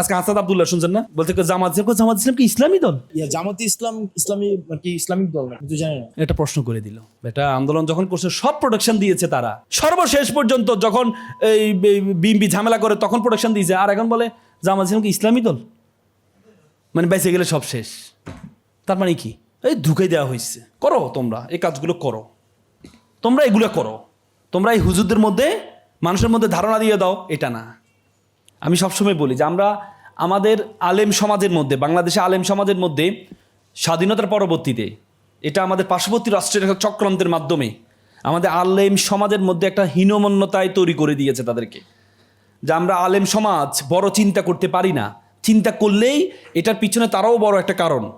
আজকে হাসাদ আবদুল্লাহ শুনছেন না? বলছে জামাত ইসলাম? জামাত ইসলাম কি ইসলামী দল? ইয়া জামাতি ইসলাম ইসলামী কি ইসলামিক দল না কিন্তু জানি না। এটা প্রশ্ন করে দিল। এটা আন্দোলন যখন করছে সব প্রোডাকশন দিয়েছে তারা। সর্বশেষ পর্যন্ত যখন এই বিএমপি ঝামেলা করে তখন প্রোডাকশন দিয়েছে। আর এখন বলে জামাত ইসলাম কি ইসলামী দল? মানে বেঁচে গেলে সব শেষ। তার মানে কি? এই ঢুকে দেওয়া হয়েছে। করো তোমরা এই কাজগুলো করো। তোমরা এগুলো করো। তোমরা এই হুজুরদের মধ্যে মানুষের মধ্যে ধারণা দিয়ে দাও এটা না। আমি সবসময় বলি যে আমরা আমাদের আলেম সমাজের মধ্যে, বাংলাদেশে আলেম সমাজের মধ্যে স্বাধীনতার পরবর্তীতে, এটা আমাদের পার্শ্ববর্তী রাষ্ট্রের একটা চক্রান্তের মাধ্যমে আমাদের আলেম সমাজের মধ্যে একটা হীনমন্যতায় তৈরি করে দিয়েছে তাদেরকে। যে আমরা আলেম সমাজ বড় চিন্তা করতে পারি না। চিন্তা করলেই এটার পিছনে তারাও বড় একটা কারণ।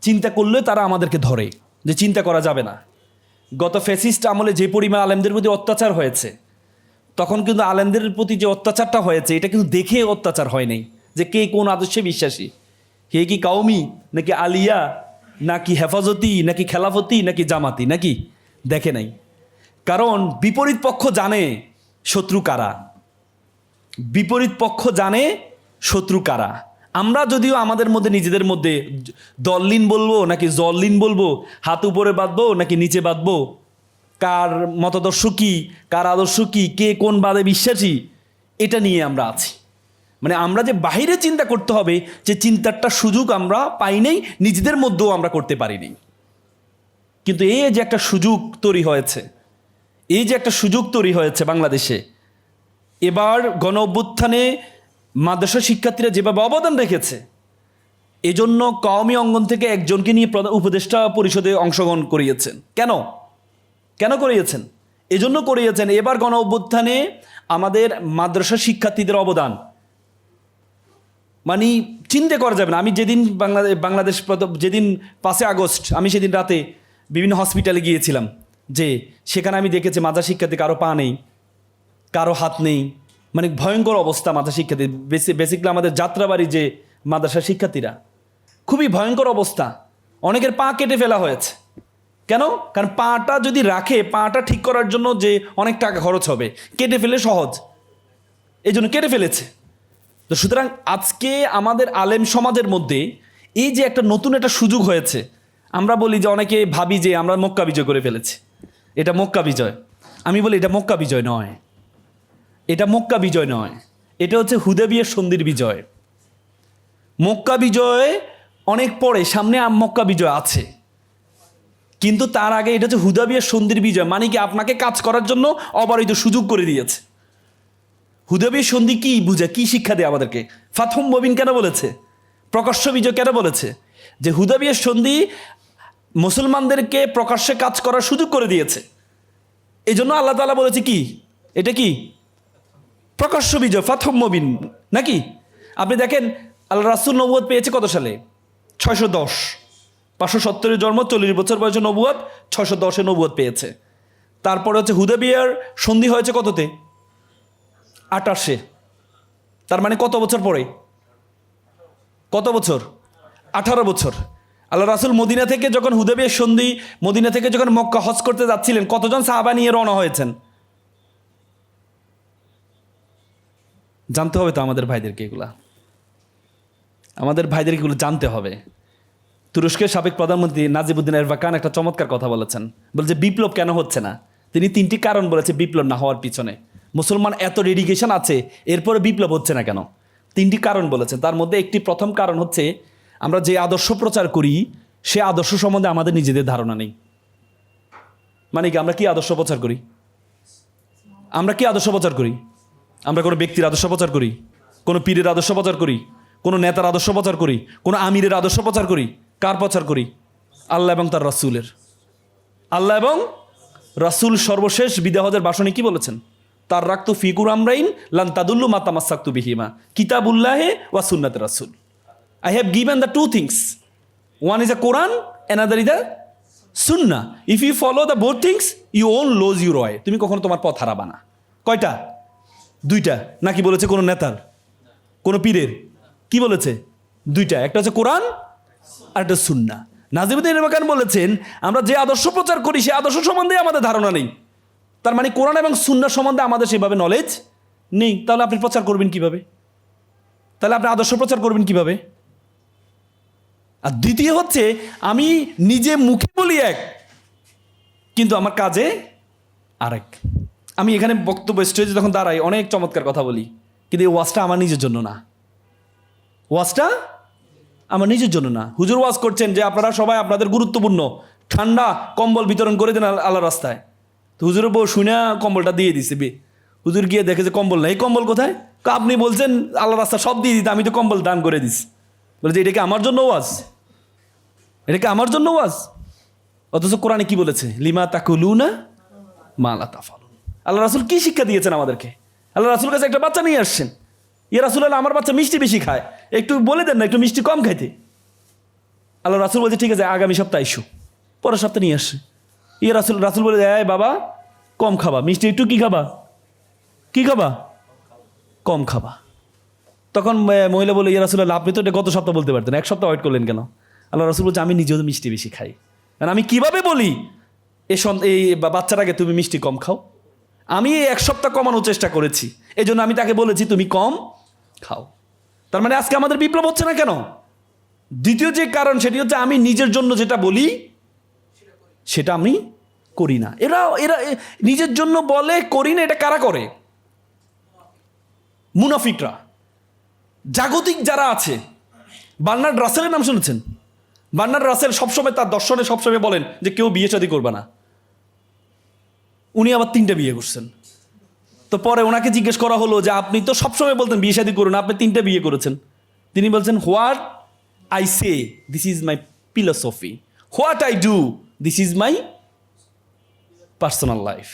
চিন্তা করলে তারা আমাদেরকে ধরে যে চিন্তা করা যাবে না। গত ফেসিস্ট আমলে যে পরিমাণ আলেমদের প্রতি অত্যাচার হয়েছে তখন কিন্তু আলেমদের প্রতি যে অত্যাচারটা হয়েছে, এটা কিন্তু দেখে অত্যাচার হয় নাই যে কে কোন আদর্শে বিশ্বাসী। কে কি কাউমি নাকি আলিয়া, নাকি হেফাজতি, নাকি খেলাফতি, নাকি জামাতি, নাকি? দেখে নাই। কারণ বিপরীত পক্ষ জানে শত্রু কারা। বিপরীত পক্ষ জানে শত্রু কারা। আমরা যদিও আমাদের মধ্যে, নিজেদের মধ্যে দললিন বলব, নাকি জললিন বলব, হাত উপরে বাঁধবো, নাকি নিচে বাঁধবো কার মতাদর্শ কি, কার আদর্শ কি, কে কোন বাদে বিশ্বাসী, এটা নিয়ে আমরা আছি। মানে আমরা যে বাইরে চিন্তা করতে হবে, যে চিন্তারটা সুযোগ আমরা পাই নাই, নিজেদের মধ্যেও আমরা করতে পারিনি কিন্তু এই যে একটা সুযোগ তৈরি হয়েছে, এই যে একটা সুযোগ তৈরি হয়েছে বাংলাদেশে, এবার গণ অভ্যুত্থানে মাদ্রাসা শিক্ষার্থীরা যেভাবে অবদান রেখেছে, এজন্য কওমি অঙ্গন থেকে একজনকে নিয়ে উপদেষ্টা পরিষদে অংশগ্রহণ করিয়েছেন। কেন? কেন করিয়েছেন? এজন্য করিয়েছেন। এবার গণ অভ্যুত্থানে আমাদের মাদ্রাসা শিক্ষার্থীদের অবদান। মানে চিন্তা করা যাবে না। আমি যেদিন বাংলাদেশ বাংলাদেশ যেদিন পাঁচই আগস্ট, আমি সেদিন রাতে বিভিন্ন হসপিটালে গিয়েছিলাম যে সেখানে আমি দেখেছি মাদ্রাসা শিক্ষার্থী কারও পা নেই, কারও হাত নেই। মানে ভয়ঙ্কর অবস্থা শিক্ষার্থী বেসি বেসিক্যালি আমাদের যাত্রাবাড়ি যে মাদ্রাসা শিক্ষার্থীরা। খুবই ভয়ঙ্কর অবস্থা। অনেকের পা কেটে ফেলা হয়েছে। কেন? কারণ পাটা যদি রাখে, পাটা ঠিক করার জন্য যে অনেক টাকা খরচ হবে, কেটে ফেলে সহজ। এই জন্য কেটে ফেলেছে। তো সুতরাং আজকে আমাদের আলেম সমাজের মধ্যে এই যে একটা নতুন একটা সুযোগ হয়েছে, আমরা বলি যে অনেকে ভাবি যে আমরা মক্কা বিজয় করে ফেলেছি। এটা মক্কা বিজয়। আমি বলি এটা মক্কা বিজয় নয়। এটা মক্কা বিজয় নয়। এটা হচ্ছে হুদেবিয়ের সন্ধির বিজয়। মক্কা বিজয় অনেক পরে, সামনে মক্কা বিজয় আছে। কিন্তু তার আগে এটা হচ্ছে হুদাবিয়ার সন্ধির বিজয়। মানে কি আপনাকে কাজ করার জন্য অবারিত সুযোগ করে দিয়েছে। হুদাবির সন্ধি কি বুঝে? কি শিক্ষা দেয় আমাদেরকে? ফাথম মবিন কেন বলেছে? প্রকাশ্য বিজয় কেন বলেছে? যে হুদাবিয়ের সন্ধি মুসলমানদেরকে প্রকাশ্যে কাজ করার সুযোগ করে দিয়েছে। এই জন্য আল্লাহ তালা বলেছে কি? এটা কি? প্রকাশ্য বিজয় ফাথম মবিন, নাকি? আপনি দেখেন আল্লাহ রাসুল নবুয়ত পেয়েছে কত সালে? ছয়শো দশ। পাঁচশো সত্তরের জন্ম, চল্লিশ বছর বয়সে নবুয়াদ ছশো দশে নবুয়াদ পেয়েছে। তারপরে হচ্ছে হুদাবিয়ার সন্ধি হয়েছে কততে? আটাশে। তার মানে কত বছর পরে? কত বছর? আঠারো বছর। আল্লাহ রাসুল মদিনা থেকে যখন হুদেবিয়ার সন্ধি, মদিনা থেকে যখন মক্কা হজ করতে যাচ্ছিলেন, কতজন সাহাবা নিয়ে রওনা হয়েছেন? জানতে হবে তো আমাদের ভাইদেরকে এগুলা। আমাদের ভাইদেরকে এগুলো জানতে হবে। তুরস্কের সাবেক প্রধানমন্ত্রী নাজিবুদ্দিন এরবাকান একটা চমৎকার কথা বলেছেন। বলছে বিপ্লব কেন হচ্ছে না? তিনি তিনটি কারণ বলেছে বিপ্লব না হওয়ার পিছনে। মুসলমান এত ডেডিকেশন আছে, এরপরে বিপ্লব হচ্ছে না কেন? তিনটি কারণ বলেছেন। তার মধ্যে একটি প্রথম কারণ হচ্ছে, আমরা যে আদর্শ প্রচার করি, সে আদর্শ সম্বন্ধে আমাদের নিজেদের ধারণা নেই। মানে কি, আমরা কি আদর্শ প্রচার করি? আমরা কি আদর্শ প্রচার করি? আমরা কোনো ব্যক্তির আদর্শ প্রচার করি? কোনো পীরের আদর্শ প্রচার করি? কোনো নেতার আদর্শ প্রচার করি? কোনো আমিরের আদর্শ প্রচার করি? কার প্রচার করি? আল্লাহ এবং তার রাসুলের। আল্লাহ এবং রাসুল সর্বশেষ বিদেহদের বাসনে কি বলেছেন? তার রাখতো ফিকুর আমরাইন লান তাদুল্লু মাতা মাসাক্তু বিহিমা। কিতাবুল্লাহে ওয়া সুন্নাত রাসুল। I have given the two things one is a Quran another is the Sunnah if you follow the both things you won't lose you রয় তুমি কখনো তোমার পথ হারাবা না। কয়টা? দুইটা। নাকি বলেছে কোনো নেতার? কোনো পীরের? কি বলেছে? দুইটা। একটা হচ্ছে কোরআন আর একটা সুন্না নাজিবুদ্দিন ইরবাকান বলেছেন, আমরা যে আদর্শ প্রচার করি, সে আদর্শ সম্বন্ধে আমাদের ধারণা নেই। তার মানে কোরআন এবং সুন্না সম্বন্ধে আমাদের সেভাবে নলেজ নেই। তাহলে আপনি প্রচার করবেন কীভাবে? তাহলে আপনি আদর্শ প্রচার করবেন কীভাবে? আর দ্বিতীয় হচ্ছে, আমি নিজে মুখে বলি এক, কিন্তু আমার কাজে আরেক। আমি এখানে বক্তব্য স্টেজে যখন দাঁড়াই, অনেক চমৎকার কথা বলি, কিন্তু এই ওয়াজটা আমার নিজের জন্য না। ওয়াজটা আমার নিজের জন্য না। হুজুর ওয়াজ করছেন যে আপনারা সবাই আপনাদের গুরুত্বপূর্ণ। ঠান্ডা কম্বল বিতরণ করে দেন আল- আল্লাহ রাস্তায়। তো হুজুরের বউ শুনে কম্বলটা দিয়ে দিছে বে। হুজুর গিয়ে দেখে যে কম্বল নাই। কম্বল কোথায়? আপনি বলছেন আল্লাহ রাস্তা সব দিয়ে দিতে, আমি তো কম্বল দান করে দিস বলে যে, এটা কি আমার জন্য ওয়াজ? এটা কি আমার জন্য ওয়াজ? অথচ কোরআনে কি বলেছে? লিমা তাকুলু না মালা তাফালুন আল্লাহ রাসুল কি শিক্ষা দিয়েছেন আমাদেরকে? আল্লাহ রাসুল কাছে একটা বাচ্চা নিয়ে আসছেন। ইয়ে রাসুল আল্লাহ আমার বাচ্চা মিষ্টি বেশি খায়। একটু বলে দেন না, একটু মিষ্টি কম খাইতে। আল্লাহ রাসুল বলছে, ঠিক আছে, আগামী সপ্তাহে ইস্যু পরের সপ্তাহে নিয়ে আসছে। ইয়ে রাসুল রাসুল বলে, এই বাবা, কম খাবা। মিষ্টি একটু কি খাবা? কি খাবা? কম খাবা। তখন মহিলা বলে ইয়ে রাসুল আপনি তো এটা গত সপ্তাহ বলতে পারতেন, এক সপ্তাহ ওয়েট করলেন কেন? আল্লাহ রাসুল বলছে, আমি নিজেও মিষ্টি বেশি খাই। কারণ আমি কীভাবে বলি সন- এই বাচ্চাটাকে তুমি মিষ্টি কম খাও? আমি এক সপ্তাহ কমানোর চেষ্টা করেছি। এই জন্য আমি তাকে বলেছি, তুমি কম খাও। তার মানে আজকে আমাদের বিপ্লব হচ্ছে না কেন? দ্বিতীয় যে কারণ সেটি হচ্ছে আমি নিজের জন্য যেটা বলি, সেটা আমি করি না। এরা এরা নিজের জন্য বলে, করি না, এটা কারা করে? মুনাফিকরা। জাগতিক যারা আছে, বার্নার্ড রাসেলের নাম শুনেছেন? বার্নার্ড রাসেল সবসময় তার দর্শনে সবসময় বলেন যে কেউ বিয়ে শাদী করবে না। উনি আবার তিনটা বিয়ে করছেন। তো পরে ওনাকে জিজ্ঞেস করা হলো যে, আপনি তো সবসময় বলতেন বিয়ে শাদী করুন, আপনি তিনটা বিয়ে করেছেন। তিনি বলছেন, what I say, this is my philosophy. What I do, this is my personal life.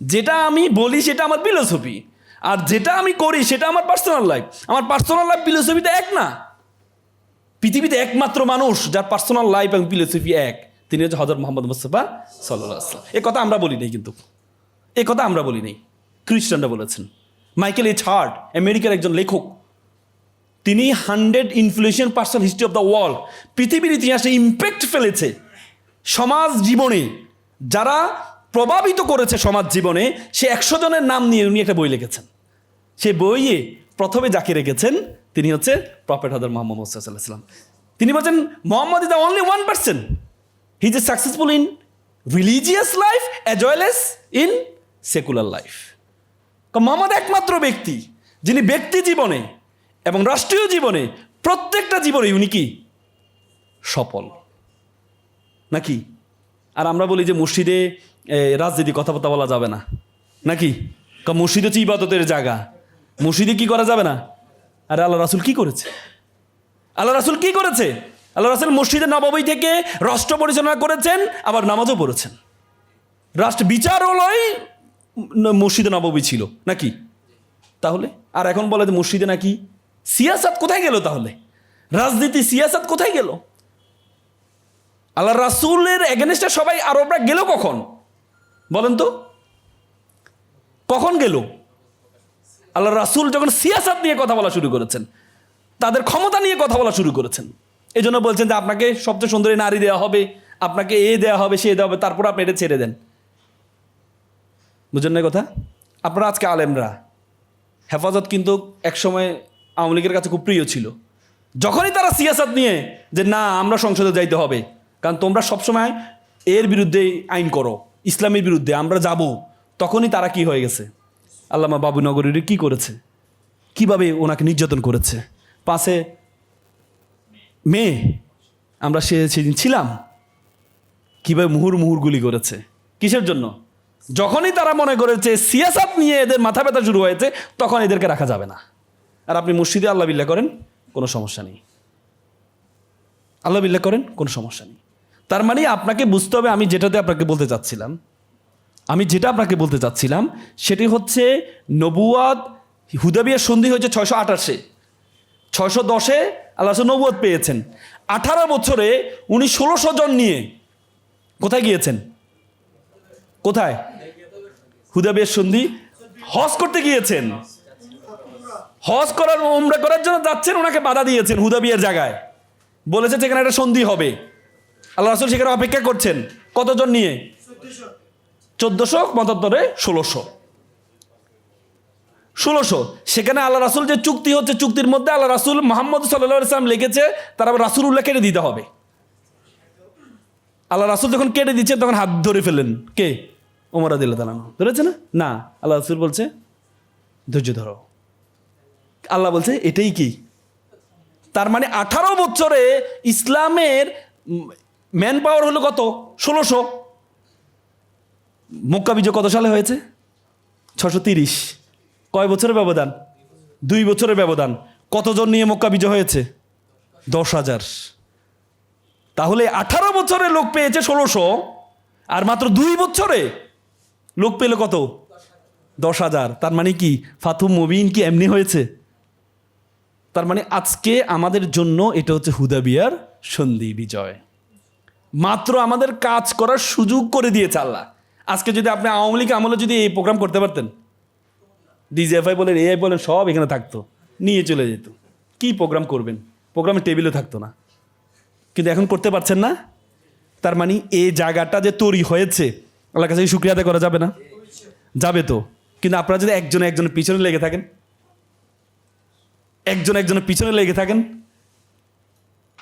যেটা আমি বলি, সেটা আমার ফিলোসফি। আর যেটা আমি করি, সেটা আমার পার্সোনাল লাইফ। আমার পার্সোনাল লাইফ ফিলোসফিতে এক না। পৃথিবীতে একমাত্র মানুষ, যার পার্সোনাল লাইফ এবং ফিলোসফি এক। তিনি হচ্ছে হজরত মোহাম্মদ মুস্তফা সাল্লাহ এ কথা আমরা বলি নাই কিন্তু। এ কথা আমরা বলি নাই। খ্রিস্টানরা বলেছেন। মাইকেল এইচ হার্ট, আমেরিকার একজন লেখক, তিনি hundred influential person history of the world, পৃথিবীর ইতিহাসে ইম্প্যাক্ট ফেলেছে সমাজ জীবনে। যারা প্রভাবিত করেছে সমাজ জীবনে, সে একশো জনের নাম নিয়ে উনি একটা বই লিখেছেন। সে বইয়ে প্রথমে যাকে রেখেছেন, তিনি হচ্ছে প্রফেট হদর মোহাম্মদ মুসাল্লাম তিনি বলছেন, Mohammad is the only one person he is a successful in religious life as well as in secular life Mohammad একমাত্র ব্যক্তি যিনি ব্যক্তি জীবনে এবং রাষ্ট্রীয় জীবনে প্রত্যেকটা জীবনে উনি কি? সফল। নাকি? আর আমরা বলি যে মসজিদে রাজনীতি কথাবার্তা বলা যাবে না। নাকি? মসজিদ হচ্ছে ইবাদতের জায়গা। মসজিদে কি করা যাবে না? আরে আল্লাহ রাসুল কি করেছে? আল্লাহ রাসুল কি করেছে? আল্লাহ রাসুল মসজিদে নবাবী থেকে রাষ্ট্র পরিচালনা করেছেন, আবার নামাজও পড়েছেন। রাষ্ট্র বিচারালয় মসজিদে নবাবী ছিল, নাকি? তাহলে? আর এখন বলে যে মসজিদে নাকি? সিয়াসাত কোথায় গেল তাহলে? রাজনীতি সিয়াসাত কোথায় গেল? আল্লাহ রাসুলের এগেনস্টে সবাই আরবরা গেল কখন? বলেন তো। কখন গেল? আল্লাহ রাসুল যখন সিয়াসাত নিয়ে কথা বলা শুরু করেছেন, তাদের ক্ষমতা নিয়ে কথা বলা শুরু করেছেন। এই জন্য বলছেন যে আপনাকে সবচেয়ে সুন্দরী নারী দেওয়া হবে, আপনাকে এ দেওয়া হবে, সে দেওয়া হবে, তারপর আপনি এটা ছেড়ে দেন। বুঝলেন না কথা? আপনারা আজকে আলেমরা। হেফাজত কিন্তু একসময় আওয়ামী লীগের কাছে খুব প্রিয় ছিল। যখনই তারা সিয়াসাত নিয়ে যে না, আমরা সংসদে যাইতে হবে, কারণ তোমরা সবসময় এর বিরুদ্ধে আইন করো, ইসলামের বিরুদ্ধে, আমরা যাব, তখনই তারা কি হয়ে গেছে? আল্লামা বাবুনগরীর কি করেছে? কীভাবে ওনাকে নির্যাতন করেছে? পাশে মেয়ে, আমরা সে সেদিন ছিলাম। কীভাবে মুহুর মুহুর গুলি করেছে? কিসের জন্য? যখনই তারা মনে করেছে সিয়াসাত নিয়ে এদের মাথা ব্যথা শুরু হয়েছে, তখন এদেরকে রাখা যাবে না। আর আপনি মসজিদে আল্লাহ বিল্লাহ করেন, কোনো সমস্যা নেই। আল্লাহ বিল্লাহ করেন, কোনো সমস্যা নেই। তার মানে আপনাকে বুঝতে হবে, আমি যেটাতে আপনাকে বলতে চাচ্ছিলাম, আমি যেটা আপনাকে বলতে চাচ্ছিলাম, সেটি হচ্ছে নবুয়াদ, হুদাবিয়ার সন্ধি হয়েছে ছয়শো আঠাশে। ছয়শো দশে আল্লাহ নবুয়াদ পেয়েছেন। আঠারো বছরে উনি ষোলোশো জন নিয়ে কোথায় গিয়েছেন? কোথায়? হুদাবিয়ার সন্ধি? হজ করতে গিয়েছেন। হজ করার, উমরা করার জন্য যাচ্ছেন, ওনাকে বাধা দিয়েছেন হুদাবিয়ার জায়গায়। বলেছে সেখানে একটা সন্ধি হবে। আল্লাহ রাসুল সেখানে অপেক্ষা করছেন। কতজন নিয়ে? চোদ্দশো মতান্তরে ষোলোশো। ষোলোশো। সেখানে আল্লাহ রাসুল যে চুক্তি হচ্ছে, চুক্তির মধ্যে আল্লাহ রাসুল মোহাম্মদ সাল্লাহ ইসলাম লিখেছে, তার আবার রাসুল উল্লাহ কেটে দিতে হবে। আল্লাহ রাসুল যখন কেটে দিচ্ছে তখন হাত ধরে ফেলেন কে? ওমর আদিল্লা তালানো ধরেছে না? না, আল্লাহ রাসুল বলছে, ধৈর্য ধরো। আল্লাহ বলছে, এটাই কি? তার মানে আঠারো বছরে ইসলামের ম্যান পাওয়ার হলো কত? ষোলোশো। মক্কা বিজয় কত সালে হয়েছে? ছশো তিরিশ। কয় বছরের ব্যবধান? দুই বছরের ব্যবধান। কতজন নিয়ে মক্কা বিজয় হয়েছে? দশ হাজার। তাহলে আঠারো বছরে লোক পেয়েছে ষোলোশো, আর মাত্র দুই বছরে লোক পেল কত? দশ হাজার। তার মানে কি? ফাতু মবিন কি এমনি হয়েছে? তার মানে আজকে আমাদের জন্য এটা হচ্ছে হুদাবিয়ার সন্ধি বিজয়। মাত্র আমাদের কাজ করার সুযোগ করে দিয়েছে আল্লাহ। আজকে যদি আপনি আওয়ামী লীগ আমলে যদি এই প্রোগ্রাম করতে পারতেন। ডিজিএফআই বলেন, এআই বলেন, সব এখানে থাকতো। নিয়ে চলে যেত। কি প্রোগ্রাম করবেন? প্রোগ্রামের টেবিলে থাকতো না। কিন্তু এখন করতে পারছেন না? তার মানে এই জায়গাটা যে তৈরি হয়েছে আল্লাহ কাছে শুক্রিয়া আদায় করা যাবে না। যাবে তো। কিন্তু আপনারা যদি একজন একজনের পিছনে লেগে থাকেন, একজন একজনের পিছনে লেগে থাকেন